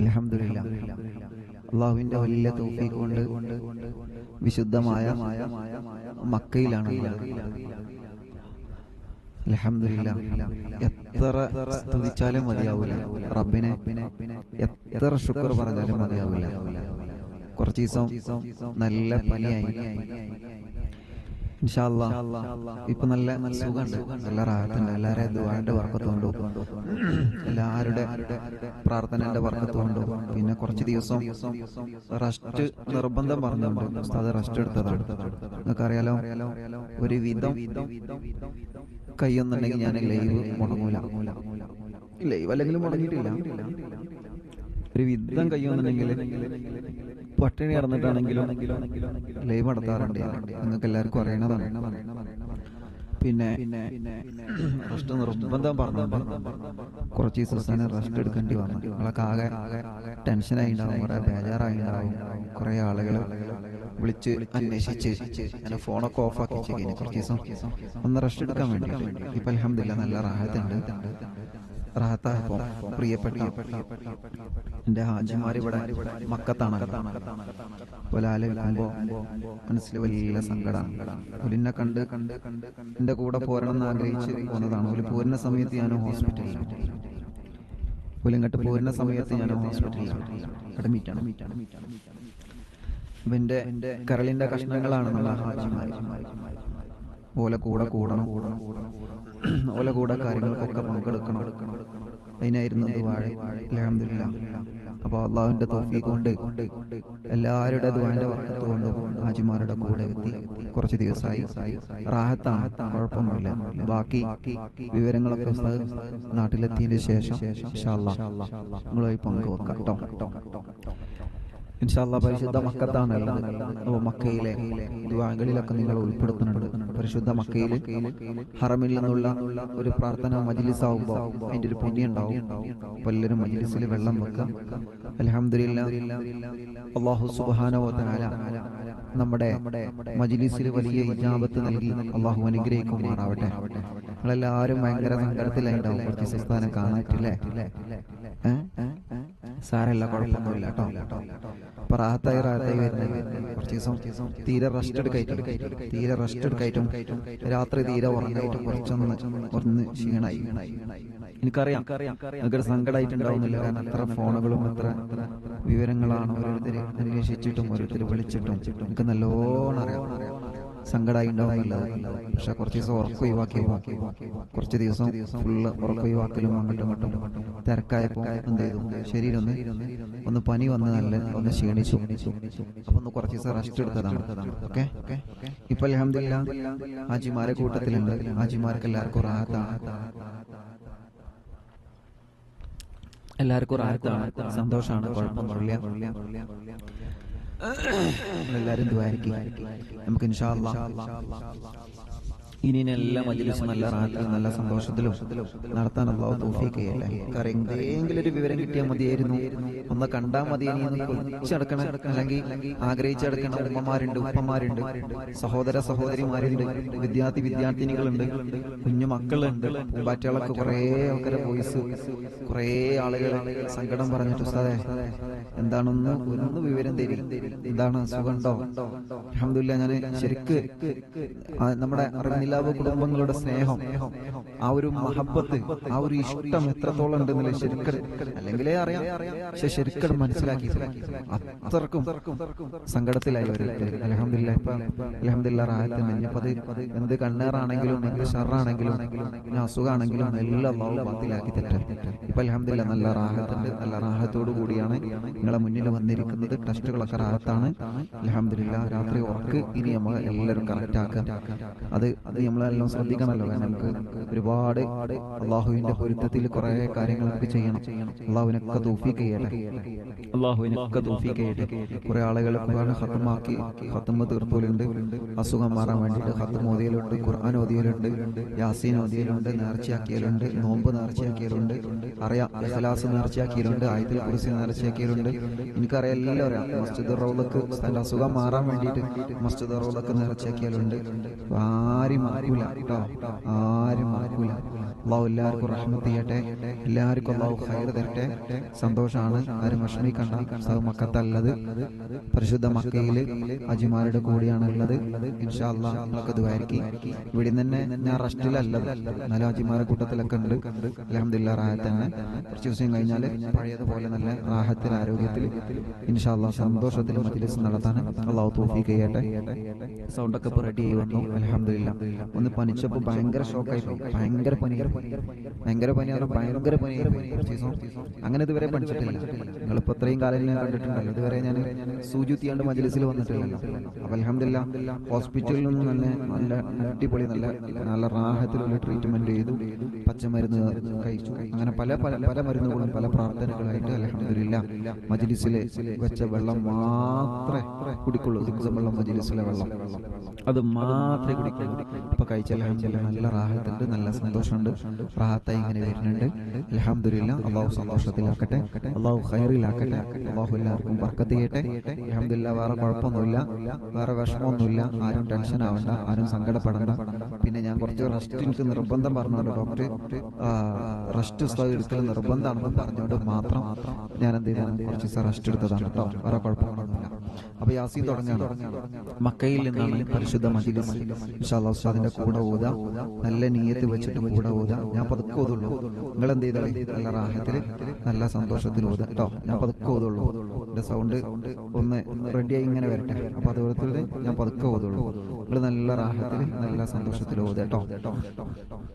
അലഹമില്ല അള്ളാഹുവിന്റെ വലിയ തോഫീക്ക് കൊണ്ട് വിശുദ്ധമായ മക്കയിലാണ് അലഹമില്ല എത്ര സ്തുതിച്ചാലും മതിയാവില്ല റബ്ബിനെ എത്ര ശുക്ർ പറഞ്ഞാലും മതിയാവില്ല കുറച്ച് ദിവസം നല്ല പനിയായി. ഇപ്പൊ നല്ല നല്ല സുഖമുണ്ട് നല്ല റാഹത്തുണ്ട്. എല്ലാവരും ദുആന്റെ വർക്കത്തുകൊണ്ടു എല്ലാവരുടെ പ്രാർത്ഥനയുടെ വർക്കത്തുകൊണ്ടു പിന്നെ കുറച്ച് ദിവസം റെസ്റ്റ് നിർബന്ധം പറഞ്ഞുകൊണ്ട് അത് റെസ്റ്റ് എടുത്തതാണ്. നിങ്ങൾക്ക് അറിയാലോ ഒരു വിധം കയ്യൊന്നുണ്ടെങ്കിൽ ഞാൻ ലൈവ് മുടങ്ങൂല. ലൈവ് അല്ലെങ്കിലും മുടങ്ങിയിട്ടില്ല. ഒരു വിധം കയ്യൊന്നുണ്ടെങ്കിൽ പട്ടിണി ഇറന്നിട്ടാണെങ്കിലും ലൈവ് നടത്താറുണ്ട്. നിങ്ങൾക്ക് എല്ലാവർക്കും അറിയണതാണ്. പിന്നെ റെസ്റ്റ് നിർബന്ധം പറഞ്ഞു കുറച്ച് ദിവസം റെസ്റ്റ് എടുക്കേണ്ടി വന്നു. നിങ്ങളൊക്കെ ആകെ ടെൻഷനായി ഉണ്ടാവും കുറെ ബേജാറായി ഉണ്ടാവും കുറെ ആളുകൾ വിളിച്ച് അന്വേഷിച്ച് ഞാൻ ഫോണൊക്കെ ഓഫ് ആക്കി കുറച്ച് ദിവസം ഒന്ന് റെസ്റ്റ് എടുക്കാൻ വേണ്ടി ഇപ്പൊ അലഹമില്ല നല്ല റാഹത്തുണ്ട്. റാഹത്തായപ്പോ പ്രിയപ്പെട്ട എന്റെ ഹാജിമാർ ഇവിടെ മക്കത്താണ്. ആലോചിക്കുമ്പോ മനസ്സിൽ വലിയ സങ്കടമാണ്. ഒലിനെ കണ്ട് കണ്ട് എന്റെ കൂടെ പോരണം എന്ന് ആഗ്രഹിച്ച് പോന്നതാണ്. ഒരു പോരുന്ന സമയത്ത് ഞാൻ ഹോസ്പിറ്റലിൽ ഒലിങ്ങട്ട് പോരുന്ന സമയത്ത് ഞാൻ ഹോസ്പിറ്റലിൽ അഡ്മിറ്റാണ്. ഇവന്റെ കരളിന്റെ കഷ്ണങ്ങളാണ് നമ്മളെ ഹാജിമാർ ഓല കൂടെ കൂടണം. ഓല കൂടെ കാര്യങ്ങൾക്കൊക്കെ പങ്കെടുക്കണം. അതിനായിരുന്നു അപ്പൊ അള്ളാഹുവിന്റെ തോഫീക്ക് കൊണ്ട് എല്ലാവരുടെ ദ്വാന്റെ വർക്കത്ത് കൊണ്ട് ഹാജിമാരുടെ കൂടെ എത്തി. കുറച്ച് ദിവസമായി റാഹത്താണ്. കുഴപ്പമൊന്നുമില്ല. ബാക്കി വിവരങ്ങളൊക്കെ നാട്ടിലെത്തിയതിന് ശേഷം അല്ലാഹ് നിങ്ങളുമായി പങ്കുവെക്കാം കേട്ടോ. ഇൻഷാല്ല പരിശുദ്ധ മക്കത്താണ് മക്കയിലെ ദ്വാകളിലൊക്കെ നിങ്ങൾ ഉൾപ്പെടുത്തുന്നുണ്ട്. പരിശുദ്ധ മക്കയിൽ ഹറമിൽ നിന്നുള്ള ഒരു പ്രാർത്ഥന മജിലിസ് ആവുമ്പോ അതിന്റെ ഒരു പുണ്യം ഉണ്ടാവും. പലരും എല്ലാവരും മജിലിസിൽ വെള്ളം വെക്കാം അലഹമില്ല അള്ളാഹു സുബാനോ താല നമ്മുടെ മജിലിസിൽ വലിയ ഇജാബത്ത് നൽകി അള്ളാഹു അനുഗ്രഹിക്കുമാറാവട്ടെ. നിങ്ങളെല്ലാവരും ഭയങ്കര സങ്കടത്തിലായിട്ടുണ്ടാവും കുറച്ച് സംസ്ഥാനം കാണാറ്റില്ലേ സാരല്ല കുഴപ്പമൊന്നുമില്ല കേട്ടോ. അപ്പൊ റാഹത്തായി റാഹത്തായി വരുന്നത്. കുറച്ച് ദിവസം തീരെ റെസ്റ്റ് എടുക്കായിട്ടും തീരെ റെസ്റ്റ് എടുക്കായിട്ടും രാത്രി തീരെ ഉറങ്ങായിട്ടും കുറച്ചൊന്ന് കുറഞ്ഞ് ക്ഷീണായി. എനിക്കറിയാം നിങ്ങൾക്ക് സങ്കടമായിട്ടുണ്ടാവുന്നില്ല കാരണം എത്ര ഫോണുകളും എത്ര വിവരങ്ങളാണ് ഓരോരുത്തർ അന്വേഷിച്ചിട്ടും ഓരോരുത്തർ വിളിച്ചിട്ടും. എനിക്ക് നല്ലോണം അറിയാം. സങ്കടമായി ഉണ്ടാവുന്നില്ല പക്ഷെ കുറച്ച് ദിവസം ഉറക്കം ഒഴിവാക്കി കുറച്ച് ദിവസം ഫുള്ള് ഉറക്കം ഒഴിവാക്കലും അങ്ങോട്ടും ഇങ്ങോട്ടും തിരക്കായപ്പോ എന്ത് ചെയ്തു? ശരീരം ഒന്ന് ഒന്ന് പനി വന്ന് നല്ല ഒന്ന് ക്ഷീണിച്ചു. അപ്പൊ ഒന്ന് കുറച്ച് ദിവസം റെസ്റ്റ് എടുത്തതാണ്. ഓക്കെ ഇപ്പൊ അലഹമില്ല ഹാജിമാരെ കൂട്ടത്തിലുണ്ട്. ഹാജിമാർക്ക് എല്ലാവർക്കും റാഹത്താണ് എല്ലാവർക്കും റാഹത്താണ് സന്തോഷമാണ് കുഴപ്പമൊന്നുമില്ല. എല്ലാവരും ദ്വാരിക്കും നമുക്ക് ഇൻഷാ ഇനി എല്ലാ മജിലിസും നല്ല റാഹത്തിലും നല്ല സന്തോഷത്തിലും നടത്താൻ അള്ളാഹു തോഫിക്കുകയല്ലേ കാരണം എന്തെങ്കിലും ഒരു വിവരം കിട്ടിയാൽ മതിയായിരുന്നു. ഒന്ന് കണ്ടാൽ കൊതിച്ചടക്കണം അല്ലെങ്കിൽ ആഗ്രഹിച്ചടക്കണം ഉമ്മമാരുണ്ട് ഉപ്പമാരുണ്ട് സഹോദര സഹോദരിമാരുണ്ട് വിദ്യാർത്ഥി വിദ്യാർത്ഥിനികളുണ്ട് കുഞ്ഞു മക്കളുണ്ട് പൂമ്പാറ്റകളൊക്കെ കുറേ ആൾക്കാരെ വോയിസ് കുറേ ആളുകൾ സങ്കടം പറഞ്ഞിട്ട് ഉസ്താദേ എന്താണെന്ന് ഒന്ന് വിവരം തരും. എന്താണ് സുഖമുണ്ടോ? അഹമ്മദില്ല ഞാൻ ശരിക്ക് നമ്മുടെ നമ്മുടെ അറിവിനിലാവ് കുടുംബങ്ങളുടെ സ്നേഹം ആ ഒരു മഹബത്ത് ആ ഒരു ഇഷ്ടം എത്രത്തോളം ഉണ്ടെന്നില്ല ശരിക്കും അല്ലെങ്കിലേ അറിയാം. പക്ഷെ ശരിക്കും മനസ്സിലാക്കി. അത്രക്കും സങ്കടത്തിലായി അലഹമില്ല എന്ത് കണ്ണേറാണെങ്കിലും എന്ത് ഷറാണെങ്കിലും അസുഖാണെങ്കിലും എല്ലാം ബാത്തിലാക്കി തെറ്റും. ഇപ്പൊ അലഹമില്ല നല്ല റാഹത്തുണ്ട്. നല്ല റാഹത്തോടു കൂടിയാണ് നിങ്ങളെ മുന്നിൽ വന്നിരിക്കുന്നത്. ടെസ്റ്റുകളൊക്കെ റാഹത്താണ്. അലഹമില്ല രാത്രി ഉറക്ക് ഇനി നമ്മൾ എല്ലാവരും കറക്റ്റ് ആക്കാം. അത് അത് നമ്മളെല്ലാം ശ്രദ്ധിക്കണമല്ലോ. നമുക്ക് ഒരുപാട് അള്ളാഹുവിന്റെ പൊരുത്തത്തിൽ കുറെ കാര്യങ്ങൾ നമുക്ക് ചെയ്യണം. അള്ളാഹുവിനൊക്കെ തൂഫീക്ക് അള്ളാഹുവിനൊക്കെ തൂഫീക്ക് കുറെ ആളുകൾ ഖുർആൻ ഹത്തമ്മ തീർത്തോലുണ്ട് അസുഖം മാറാൻ വേണ്ടിയിട്ട് ഹത്തം ഓതിയലുണ്ട് ഖുർആൻ ഓതിയലുണ്ട് യാസീൻ ഓതിയലുണ്ട് നേർച്ചയാക്കിയലുണ്ട് നോമ്പ് നേർച്ചയാക്കിയലുണ്ട് അറിയാം ഇഖ്ലാസ് നേർച്ചയാക്കിയലുണ്ട് ആയത്തിൽ കുറിച്ച് നേർച്ചയാക്കിയലുണ്ട്. എനിക്കറിയാം എല്ലാം അറിയാം മസ്ജിദ് റൗലക്ക് അസുഖം മാറാൻ വേണ്ടിയിട്ട് മസ്ജിദ് റൗലക്ക് നേർച്ചയാക്കിയലുണ്ട്. ആരും മറക്കൂല ആരും മറക്കൂല അള്ളാഹു എല്ലാവർക്കും റഹ്മത്ത് ചെയ്യട്ടെ. എല്ലാവർക്കും അള്ളാഹു ഹൈർ തരട്ടെ. സന്തോഷമാണ് ആരും വിഷമിക്കണ്ട. സഹ മക്കത്തല്ലത്. പരിശുദ്ധ മക്കയിൽ അജിമാരുടെ കൂടിയാണ് ഉള്ളത് ഇൻഷാ അള്ളാഹ് നമ്മളൊക്കെ ഇതുമായിരിക്കും ഇവിടെ തന്നെ ഞാൻ റെസ്റ്റിലല്ലത് നല്ല അജിമാരുടെ കൂട്ടത്തിലൊക്കെ ഉണ്ട്. അലഹമില്ല തന്നെ. കുറച്ച് ദിവസം കഴിഞ്ഞാൽ പഴയതുപോലെ നല്ല റാഹത്തിൽ ആരോഗ്യത്തിൽ ഇൻഷാ അള്ളാഹ് സന്തോഷത്തിൽ മജ്ലിസ് നടത്താൻ അള്ളാഹു തോഫീക്ക് ചെയ്യട്ടെ. സൗണ്ടൊക്കെ റെഡി ആയി വന്നു. അലഹമില്ല ഒന്ന് പനിച്ചപ്പോൾ ഭയങ്കര ഷോക്കായി പോയി. ഭയങ്കര പനിയായിരുന്നു ഭയങ്കര പനി ഭയങ്കര പനിയായിരുന്നു കുറച്ച് അങ്ങനെ ഇതുവരെ പഠിച്ചിട്ടില്ല നിങ്ങളിപ്പോൾ ഇത്രയും കാലം ഞാൻ കണ്ടിട്ടുണ്ടല്ലോ. ഇതുവരെ ഞാൻ സൂചിത്തിയാണ്ട് മജലിസിൽ വന്നിട്ടില്ല അപ്പൊ അലഹമില്ല ഹോസ്പിറ്റലിൽ നിന്ന് തന്നെ നല്ല അടിപൊളി നല്ല നല്ല റാഹത്തിലുള്ള ട്രീറ്റ്മെന്റ് ചെയ്തു. പച്ചമരുന്ന് കഴിച്ചു. അങ്ങനെ പല പല പല മരുന്നുകളും പല പ്രാർത്ഥനകളായിട്ട് അലഹമില്ല മജലിസിലെ വെച്ച വെള്ളം മാത്രമേ കുടിക്കുള്ളൂ. വെള്ളം മജ്ലിസിലെ വെള്ളം. അത് മാത്രമേ കുടിക്കുള്ളൂ. ഇപ്പൊ കഴിച്ചാൽ നല്ല റാഹത്തുണ്ട് നല്ല സന്തോഷമുണ്ട്. റാഹത്തായി ഇങ്ങനെ വരുന്നുണ്ട്. അലഹമില്ല അള്ളാഹു സന്തോഷത്തിലാക്കട്ടെ. അള്ളാഹു ഹൈറിലാക്കട്ടെ അള്ളാഹു എല്ലാവർക്കും ബർക്കത്ത് ചെയ്യട്ടെ. അലഹമില്ല വേറെ കുഴപ്പമൊന്നുമില്ല. വേറെ വിഷമമൊന്നുമില്ല. ആരും ടെൻഷൻ ആവണ്ട. ആരും സങ്കടപ്പെടണ്ട. പിന്നെ ഞാൻ കുറച്ച് റെസ്റ്റ് എനിക്ക് നിർബന്ധം പറഞ്ഞുകൊണ്ട് ഡോക്ടർ റെസ്റ്റ് എടുക്കൽ നിർബന്ധമാണെന്ന് പറഞ്ഞുകൊണ്ട് മാത്രം ഞാൻ എന്ത് ചെയ്താണ് കുറച്ച് ദിവസം റെസ്റ്റ് എടുത്തതാണ് കേട്ടോ. വേറെ കുഴപ്പമൊന്നുമില്ല. അപ്പൊ യാസീൻ തുടങ്ങുകയാണ്. മക്കയിൽ നിന്നാണ് പരിശുദ്ധ മജിലിസ്. ഇൻഷാല്ലാ ഉസ്താദിന്റെ കൂടെ ഊതാ നല്ല നീയത്ത് വെച്ചിട്ട് കൂടെ ഊതാ ഞാൻ പതുക്കെ ഓതുള്ളൂ. നിങ്ങൾ എന്ത് ചെയ്താലേ നല്ല റാഹത്തിൽ നല്ല സന്തോഷത്തിൽ ഊതാ കേട്ടോ ഞാൻ പതുക്കെ ഓതുള്ളൂ. എന്റെ സൗണ്ട് ഒന്ന് റെഡിയായി ഇങ്ങനെ വരട്ടെ. അപ്പൊ അതുപോലെ ഞാൻ പതുക്കെ ഓതുള്ളൂ. നിങ്ങൾ നല്ല റാഹത്തിൽ നല്ല സന്തോഷത്തിൽ ഓതുക കേട്ടോ